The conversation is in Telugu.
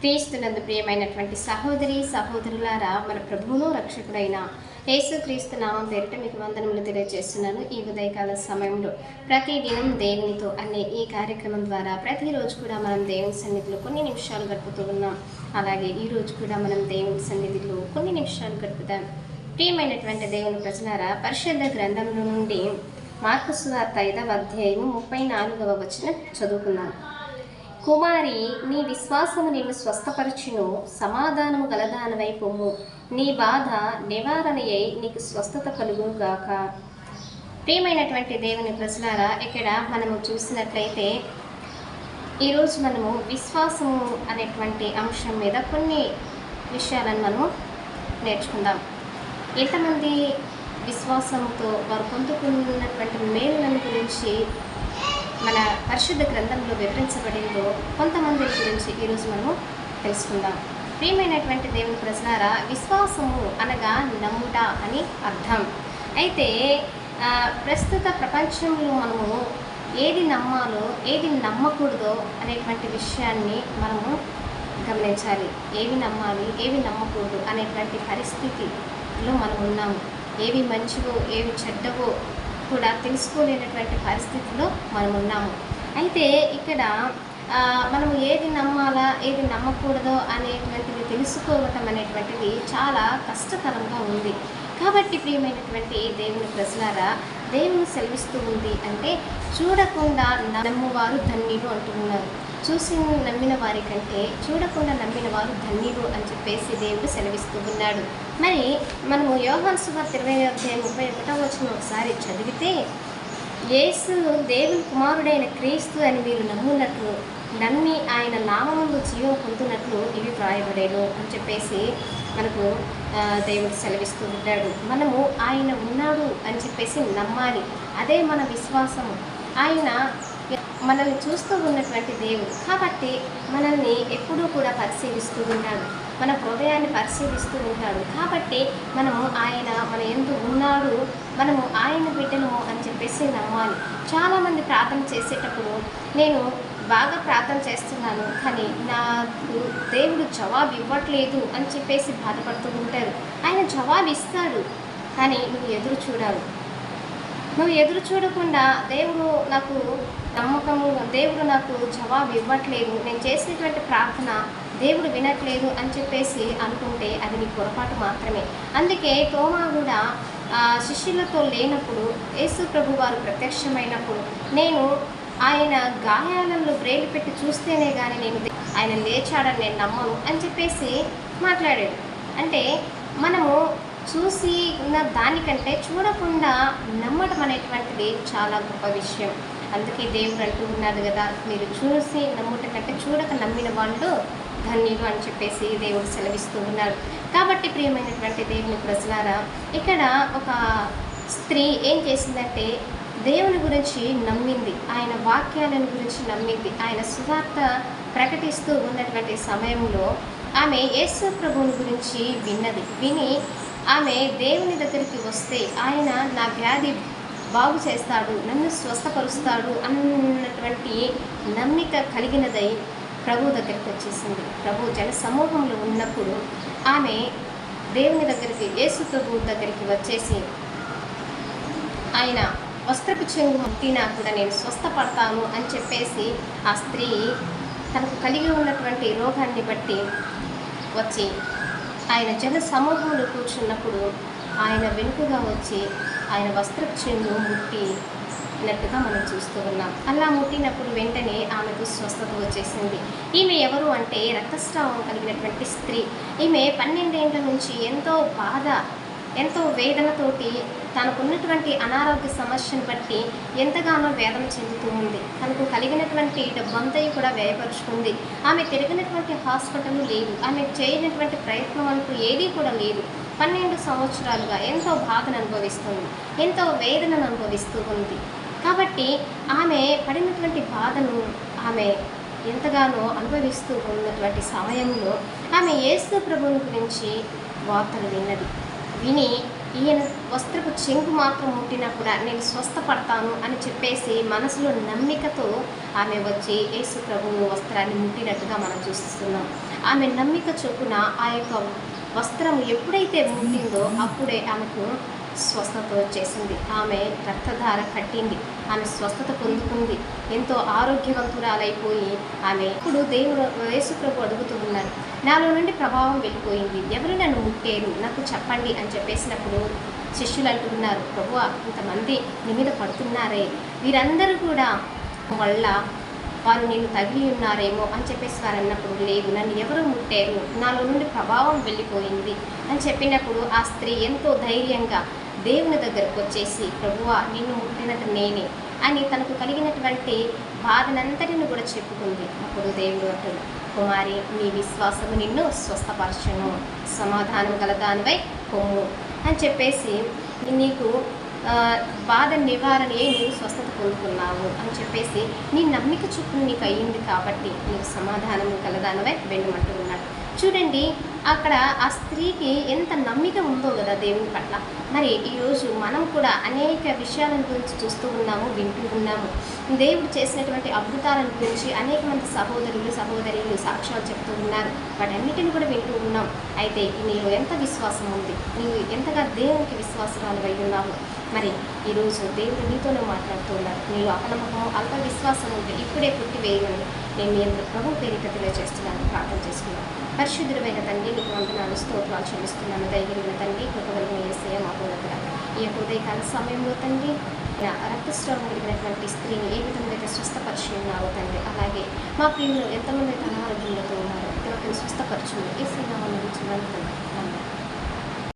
క్రీస్తునందు ప్రియమైనటువంటి సహోదరి సహోదరులారా మన ప్రభువును రక్షకుడైన యేసు క్రీస్తు నామం పేరిట మీకు వందనములు తెలియజేస్తున్నాను. ఈ ఉదయకాల సమయంలో ప్రతి దినం దేవునితో అనే ఈ కార్యక్రమం ద్వారా ప్రతిరోజు కూడా మనం దేవుని సన్నిధిలో కొన్ని నిమిషాలు గడుపుతూ ఉన్నాం. అలాగే ఈ రోజు కూడా మనం దేవుని సన్నిధిలో కొన్ని నిమిషాలు గడుపుతాం. ప్రియమైనటువంటి దేవుని ప్రజలారా పరిశుద్ధ గ్రంథంలో నుండి మార్కు సువార్త ఐదవ అధ్యాయము ముప్పై నాలుగవ వచనం చదువుకున్నాం కుమారి నీ విశ్వాసము నిన్ను స్వస్థపరచును సమాధానము గలదానమై పొమ్ము నీ బాధ నివారణయై నీకు స్వస్థత కలుగుగాక ప్రియమైనటువంటి దేవుని ప్రజలారా ఇక్కడ మనము చూసినట్లయితే ఈరోజు మనము విశ్వాసము అనేటువంటి అంశం మీద కొన్ని విషయాలను మనము నేర్చుకుందాం. ఎంతమంది విశ్వాసంతో వారు పొందుకున్నటువంటి మేలులను గురించి మన పరిశుద్ధ గ్రంథంలో వివరించబడిందో కొంతమంది గురించి ఈరోజు మనము తెలుసుకుందాం. ప్రియమైనటువంటి దేవుని ప్రజలారా విశ్వాసము అనగా నమ్ముట అని అర్థం. అయితే ప్రస్తుత ప్రపంచంలో మనము ఏది నమ్మాలో ఏది నమ్మకూడదో అనేటువంటి విషయాన్ని మనము గమనించాలి. ఏవి నమ్మాలి ఏవి నమ్మకూడదు అనేటువంటి పరిస్థితిలో మనం ఉన్నాము ఏవి మంచివో ఏవి చెడ్డవో కూడా తెలుసుకోలేనటువంటి పరిస్థితిలో మనం ఉన్నాము. అయితే ఇక్కడ మనము ఏది నమ్మాలా ఏది నమ్మకూడదో అనేటువంటిది తెలుసుకోవటం అనేటువంటిది చాలా కష్టతరంగా ఉంది. కాబట్టి ప్రియమైనటువంటి దేవుని ప్రజలారా దేవుని సెలవిస్తూ ఉంది అంటే చూడకుండా నమ్మువారు ధన్యులు అంటున్నారు చూసి నమ్మిన వారి కంటే చూడకుండా నమ్మిన వారు ధన్యులు అని చెప్పేసి దేవుడు సెలవిస్తూ ఉన్నాడు. మరి మనము యోహాన్ సువార్త ఇరవై అధ్యాయం ముప్పై ఒకటో వచ్చిన ఒకసారి చదివితే యేసు దేవుని కుమారుడైన క్రీస్తు అని మీరు నమ్మున్నట్లు నమ్మి ఆయన నామముందు జీవం పొందునట్లు ఇవి వ్రాయబడేను అని చెప్పేసి మనకు దేవుడు సెలవిస్తూ ఉంటాడు. మనము ఆయన ఉన్నాడు అని చెప్పేసి నమ్మాలి. అదే మన విశ్వాసము. ఆయన మనల్ని చూస్తూ ఉన్నటువంటి దేవుడు. కాబట్టి మనల్ని ఎప్పుడూ కూడా పరిశీలిస్తూ ఉంటాడు. మన హృదయాన్ని పరిశీలిస్తూ ఉంటాడు. కాబట్టి మనము ఆయన మన ఎందు ఉన్నాడు మనము ఆయన బిడ్డను అని చెప్పేసి నమ్మాలి. చాలామంది ప్రార్థన చేసేటప్పుడు నేను బాగా ప్రార్థన చేస్తున్నాను కానీ నాకు దేవుడు జవాబు ఇవ్వట్లేదు అని చెప్పేసి బాధపడుతూ ఉంటారు. ఆయన జవాబు ఇస్తాడు కానీ నువ్వు ఎదురు చూడాలి నువ్వు ఎదురు చూడకుండా దేవుడు నాకు నమ్మకము దేవుడు నాకు జవాబు ఇవ్వట్లేదు. నేను చేసినటువంటి ప్రార్థన దేవుడు వినట్లేదు అని చెప్పేసి అనుకుంటే అది నీ పొరపాటు మాత్రమే. అందుకే తోమా కూడా శిష్యులతో లేనప్పుడు యేసు ప్రభు వారు ప్రత్యక్షమైనప్పుడు నేను ఆయన గాయాలలో బ్రేలు పెట్టి చూస్తేనే కానీ నేను ఆయన లేచాడని నేను నమ్మను అని చెప్పేసి మాట్లాడాడు. అంటే మనము చూసి ఉన్న దానికంటే చూడకుండా నమ్మటం అనేటువంటిది చాలా గొప్ప విషయం. అందుకే దేవుడు అంటూ ఉన్నాడు కదా మీరు చూసి నమ్ముట కంటే చూడక నమ్మిన వాళ్ళు ధన్యులు అని చెప్పేసి దేవుడు సెలవిస్తూ ఉన్నారు కాబట్టి ప్రియమైనటువంటి దేవుని ప్రజలారా ఇక్కడ ఒక స్త్రీ ఏం చేసిందంటే దేవుని గురించి నమ్మింది ఆయన వాక్యాలను గురించి నమ్మింది ఆయన సువార్త ప్రకటిస్తూ ఉన్నటువంటి సమయంలో ఆమె యేసు ప్రభువుని గురించి విన్నది. విని ఆమె దేవుని దగ్గరికి వస్తే ఆయన నా వ్యాధి బాగు చేస్తాడు నన్ను స్వస్థపరుస్తాడు అన్నటువంటి నమ్మిక కలిగినదై ప్రభు దగ్గరికి వచ్చేసింది. ప్రభు జన సమూహంలో ఉన్నప్పుడు ఆమె దేవుని దగ్గరికి యేసు ప్రభు దగ్గరికి వచ్చేసి ఆయన వస్త్రపు చెంగు ముట్టినా కూడా నేను స్వస్థపడతాను అని చెప్పేసి ఆ స్త్రీ తనకు కలిగి ఉన్నటువంటి రోగాన్ని బట్టి వచ్చి ఆయన జన సమూహంలో కూర్చున్నప్పుడు ఆయన వెనుకగా వచ్చి ఆయన వస్త్రపు చెంగు ముట్టినట్టుగా మనం చూస్తూ ఉన్నాం. అలా ముట్టినప్పుడు వెంటనే ఆమెకు స్వస్థత వచ్చేసింది. ఈమె ఎవరు అంటే రక్తస్రావం కలిగినటువంటి స్త్రీ. ఈమె పన్నెండేండ్ల నుంచి ఎంతో బాధ ఎంతో వేదనతోటి తనకున్నటువంటి అనారోగ్య సమస్యను బట్టి ఎంతగానో వేదన చెందుతూ ఉంది. తనకు కలిగినటువంటి డబ్బంతయు కూడా వ్యయపరుచుకుంది. ఆమె తిరిగినటువంటి హాస్పిటల్ లేదు. ఆమె చేయనటువంటి ప్రయత్నం అంటూ ఏదీ కూడా లేదు. పన్నెండు సంవత్సరాలుగా ఎంతో బాధను అనుభవిస్తుంది. ఎంతో వేదనను అనుభవిస్తూ ఉంది. కాబట్టి ఆమె పడినటువంటి బాధను ఆమె ఎంతగానో అనుభవిస్తూ ఉన్నటువంటి సమయంలో ఆమె యేసు ప్రభువుని గురించి వార్తలు విన్నది. విని ఈయన వస్త్రపు చెంగు మాత్రం ముట్టినా కూడా నేను స్వస్థపడతాను అని చెప్పేసి మనసులో నమ్మికతో ఆమె వచ్చి యేసు ప్రభువు వస్త్రాన్ని ముట్టినట్టుగా మనం చూస్తున్నాం. ఆమె నమ్మిక చొప్పున ఆ యొక్క వస్త్రం ఎప్పుడైతే ముట్టిందో అప్పుడే ఆమెకు స్వస్థత వచ్చేసింది ఆమె రక్తధార కట్టింది. ఆమె స్వస్థత పొందుకుంది. ఎంతో ఆరోగ్యవంతురాలైపోయి ఆమె ఇప్పుడు దేవుడు యేసు అడుగుతూ ఉన్నారు. నాలో నుండి ప్రభావం వెళ్ళిపోయింది. ఎవరు నన్ను ముట్టేరు? నాకు చెప్పండి అని చెప్పేసినప్పుడు శిష్యులు అంటున్నారు. ప్రభు ఇంతమంది నీ మీద పడుతున్నారే. వీరందరూ కూడా వల్ల వారు నేను తగిలి ఉన్నారేమో అని చెప్పేసి వారు అన్నప్పుడు లేదు నన్ను ఎవరు ముట్టారు? నాలో నుండి ప్రభావం వెళ్ళిపోయింది. అని చెప్పినప్పుడు ఆ స్త్రీ ఎంతో ధైర్యంగా దేవుని దగ్గరకు వచ్చేసి ప్రభువా నిన్ను ముట్టినది నేనే అని తనకు కలిగినటువంటి బాధనంతటిని కూడా చెప్పుకుంది. అప్పుడు దేవుడు అంటాడు కుమారి నీ విశ్వాసము నిన్ను స్వస్థపరచను. సమాధానం గల దానివై కొమ్ము అని చెప్పేసి నీకు బాధ నివారణయే నీవు స్వస్థత పొందుకున్నావు అని చెప్పేసి నీ నమ్మిక చొప్పున నీకు అయ్యింది కాబట్టి నీకు సమాధానం కలదానవే వెళ్ళమంటూ ఉన్నాడు. చూడండి అక్కడ ఆ స్త్రీకి ఎంత నమ్మిక ఉందో కదా దేవుని పట్ల. మరి ఈరోజు మనం కూడా అనేక విషయాలను గురించి చూస్తూ ఉన్నాము వింటూ ఉన్నాము. దేవుడు చేసినటువంటి అద్భుతాలను గురించి అనేక మంది సహోదరులు సహోదరులు సాక్ష్యాలు చెప్తూ ఉన్నారు. వాటన్నిటిని కూడా వింటూ ఉన్నాం. అయితే నీలో ఎంత విశ్వాసం ఉంది? నీవు ఎంతగా దేవునికి విశ్వాసరాలు అయి ఉన్నావు? మరి ఈరోజు దేవుడు నీతోనే మాట్లాడుతున్నారు. ఉన్నారు అపనమ్మకం అల్ప విశ్వాసం ఉంటే ఇప్పుడే పుట్టి వేయమని నేను మీ అందరూ ప్రభు పేరిట చేస్తున్నాను ప్రార్థన చేసుకున్నాను పరిశుద్ధుడమైన తండ్రి నీకు వందనాలు స్తోత్రాలు చెల్లిస్తున్నాను. దయగలిగిన తండ్రి కృపగలను ఏసయ మా పూర్వకుల. ఈ యొక్క ఉదయకాల సమయంలో తండ్రి రక్తస్రావం కలిగినటువంటి స్త్రీని ఏ విధంగా అయితే స్వస్థపరిచి తండ్రి అలాగే మా ప్రియులు ఎంతమంది అయితే అనారోగ్యంలో ఉన్నారో ప్రతి ఒక్కరిని స్వస్థపరచుని ఏసీ నామం నుంచి